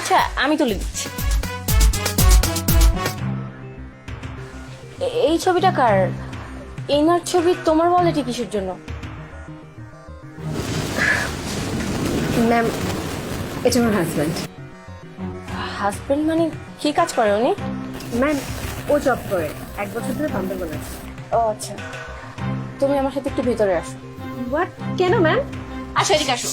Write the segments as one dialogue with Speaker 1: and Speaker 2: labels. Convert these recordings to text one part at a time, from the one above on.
Speaker 1: আচ্ছা আমি তুলে দিচ্ছি। এই ছবিটা কার? এনার ছবি তোমার ওয়ালেটে কিসের জন্য?
Speaker 2: ম্যাম এটা আমার হাজব্যান্ড
Speaker 1: হাজবেন্ড মানে কি কাজ করে উনি?
Speaker 2: ম্যাম ও জব করে। এক বছর ধরে বান্দরবন আছে
Speaker 1: ও আচ্ছা। তুমি আমার সাথে একটু ভেতরে আসো।
Speaker 2: হোয়াট কেন ম্যাম
Speaker 1: আচ্ছা এদিকে আসো।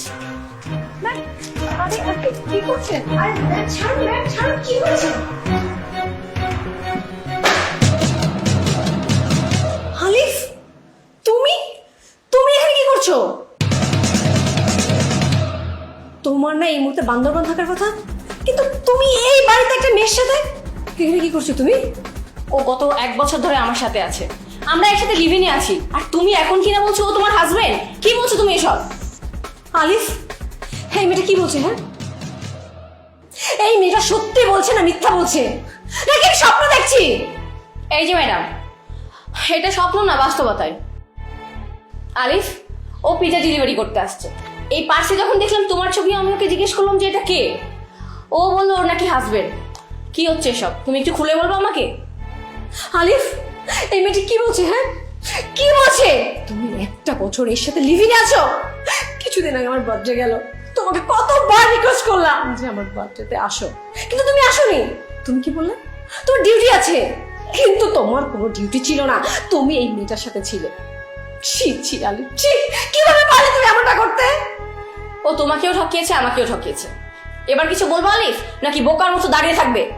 Speaker 2: তোমার না এই মুহূর্তে বান্দরবান থাকার কথা, কিন্তু তুমি এই বাড়িতে একটা মেয়ের সাথে? এখানে কি করছ তুমি?
Speaker 1: ও গত এক বছর ধরে আমার সাথে আছে। আমরা একসাথে লিভিনে আছি। আর তুমি এখন কিনা বলছো ও তোমার হাজবেন্ড কি বলছো তুমি এসব?
Speaker 2: আলিফ হ্যাঁ এই মেয়েটা কি বলছে হ্যাঁ? এই মেয়েটা সত্যি বলছে না মিথ্যা বলছে? নাকি আমি স্বপ্ন দেখছি?
Speaker 1: এই যে ম্যাডাম এটা স্বপ্ন না বাস্তবতায়। আলিফ ও পিজা ডেলিভারি করতে আসছে। এই পার্সে যখন দেখলাম তোমার ছবি আমি ওকে জিজ্ঞেস করলাম যে এটা কে? ও বলল ওর নাকি হাজবেন্ড কি হচ্ছে সব তুমি একটু খুলে বলব আমাকে?
Speaker 2: আলিফ এই মেয়েটি কি বলছে হ্যাঁ? কি বলছে? তুমি একটা বছর এর সাথে লিভিং আছো? কিছুদিন আগে আমার বার্থডে গেল। তোমাকে কতবার রিকোয়েস্ট করলাম। যে আমার বার্থডেতে আসো। কিন্তু তুমি আসোনি। তুমি কি বললে? তোমার ডিউটি আছে। কিন্তু তোমার কোনো ডিউটি ছিল না। তুমি এই মেয়েটার সাথে ছিলে। ছি ছি আলিফ ছি। কীভাবে পারলে তুমি এমনটা করতে?
Speaker 1: ও তোমাকেও ঠকিয়েছে আমাকেও ঠকিয়েছে। এবার কিছু বলব আলিফ? নাকি বোকার মতো দাঁড়িয়ে থাকবে?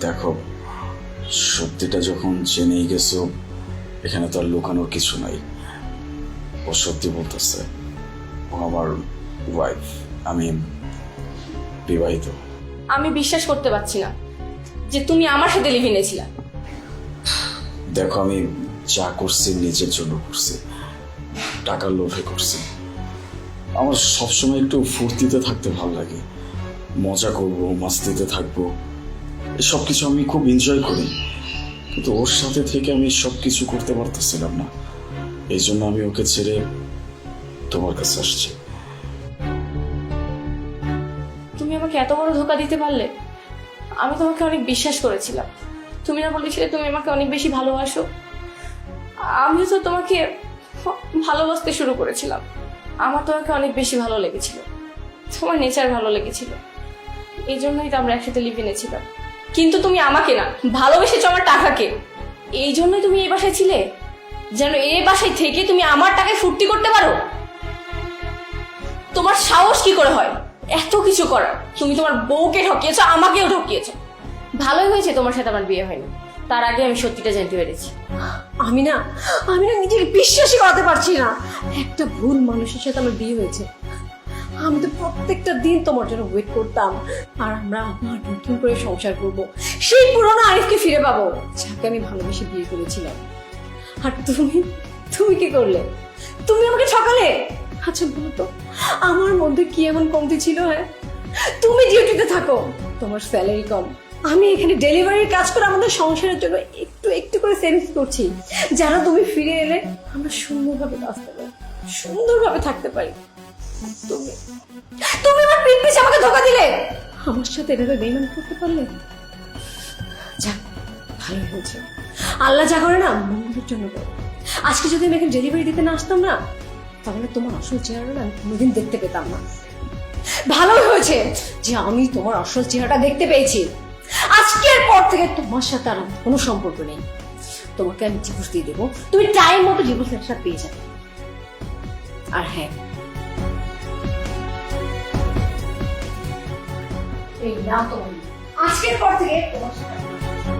Speaker 3: দেখো সত্যিটা যখন জেনেই গেছো এখানে তো আর লুকানোর কিছু নাই। ও সত্যি বলতেছে ও আমার ওয়াইফ আমি বিবাহিত।
Speaker 1: আমি বিশ্বাস করতে পারছি না যে তুমি আমার সাথে লিভিনে ছিলা
Speaker 3: দেখো আমি যা করছি নিজের জন্য করছি টাকার লোভে করছি। আমার সবসময় একটু ফুর্তিতে থাকতে ভালো লাগে। মজা করব মাস্তিতে থাকব। এসব কিছু আমি খুব এনজয় করি। কিন্তু ওর সাথে থেকে আমি সব কিছু করতে পারতেছিলাম না। এই জন্য আমি ওকে ছেড়ে তোমার কাছে আসছি।
Speaker 1: এত বড় ধোকা দিতে পারলে? আমি তোমাকে অনেক বিশ্বাস করেছিলাম। তুমি না বলেছিলে তুমি আমাকে অনেক বেশি ভালোবাসো। আমিও তো তোমাকে ভালোবাসতে শুরু করেছিলাম। আমার তোমাকে অনেক বেশি ভালো লেগেছিল। তোমার নেচার ভালো লেগেছিল। এই জন্যই তো আমরা একসাথে লিভ এনেছিলাম। কিন্তু তুমি আমাকে না, ভালোবেসেছো আমার টাকাকে। এই জন্যই তুমি এই বাসায় ছিলে? যেন এই বাসায় থেকে তুমি আমার টাকায় ফুর্তি করতে পারো? তোমার সাহস কি করে হয়? এত কিছু করার। তুমি তোমার বউকে ঠকিয়েছো, আমাকেও ঠকিয়েছো। ভালোই হয়েছে তোমার সাথে আমার বিয়ে হয়নি। তার আগে আমি সত্যিটা জানতে পেরেছি।
Speaker 2: আমি না আমি না নিজেকে বিশ্বাসই করাতে পারছি না। একটা ভুল মানুষের সাথে আমার বিয়ে হয়েছে। আমি তো প্রত্যেকটা দিন তোমার জন্য ওয়েট করতাম। আর আমরা আমার নতুন করে সংসার করব। সেই পুরনো আরিফকে ফিরে পাবো, যাকে আমি ভালোবেসে বিয়ে করেছিলাম। আর তুমি তুমি কি করলে? তুমি আমাকে ঠকালে? আচ্ছা বলো তো, আমার মধ্যে কি এমন কমতি ছিল হ্যাঁ? তুমি ডিউটিতে থাকো। তোমার স্যালারি কম। আমি এখানে ডেলিভারির কাজ করে আমাদের সংসারের জন্য একটু একটু করে সেভিংস করছি। যারা তুমি ফিরে এলে, আমরা সুন্দরভাবে বাঁচতে পারি সুন্দরভাবে থাকতে পারি। তুমি তুমি আমার পিছে আমাকে ধোকা দিলে। আমার সাথে এভাবে বেইমান করতে পারলে? যাক ভালো হয়েছে। আল্লাহ যা করে না, মঙ্গলের জন্য আজকে যদি আমি এখানে ডেলিভারি দিতে না আসতাম না তাহলে তোমার আসল চেহারাটা আমি কোনোদিন দেখতে পেতাম না। ভালো হয়েছে যে আমি তোমার আসল চেহারাটা দেখতে পেয়েছি। আজকের পর থেকে তোমার সাথে আর কোনো সম্পর্ক নেই। তোমাকে আমি ডিভোর্স দিয়ে দেবো। তুমি টাইম মতো ডিভোর্স লেটার পেয়ে যাবে। আর হ্যাঁ। এই না তোমার। আজকের পর থেকে তোমার সাথে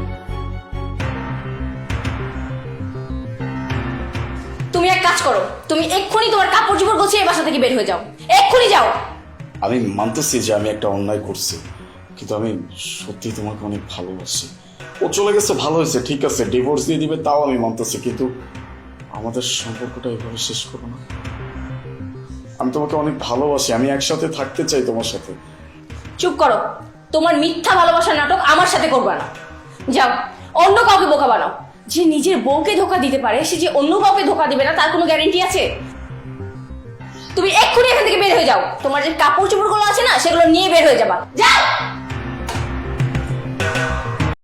Speaker 1: কাজ করো। তুমি এক্ষুনি তোমার কাপড় চোপড় গোছিয়ে এই বাসা থেকে বের হয়ে যাও। এক্ষুনি যাও।
Speaker 3: আমি মানতেছি যে আমি একটা অন্যায় করছি কিন্তু আমি সত্যি তোমাকে অনেক ভালোবাসি। ও চলে গেছে ভালো হয়েছে ঠিক আছে ডিভোর্স দিয়ে দিবে তাও আমি মানতেছি কিন্তু আমাদের সম্পর্কটা এভাবে শেষ করো না। আমি তোমাকে অনেক ভালোবাসি আমি একসাথে থাকতে চাই তোমার সাথে।
Speaker 1: চুপ করো। তোমার মিথ্যা ভালোবাসার নাটক আমার সাথে করবে না। যাও অন্য কাউকে বোকা বানাও। যে নিজের বউকে ধোকা দিতে পারে, সে যে অন্য কাউকে ধোকা দিবে না, তার কোনো গ্যারেন্টি আছে? তুমি এক্ষুনি এখান থেকে বের হয়ে যাও। তোমার যে কাপড় চোপড়গুলো আছে না, সেগুলো নিয়ে বের হয়ে যাবা। যাও!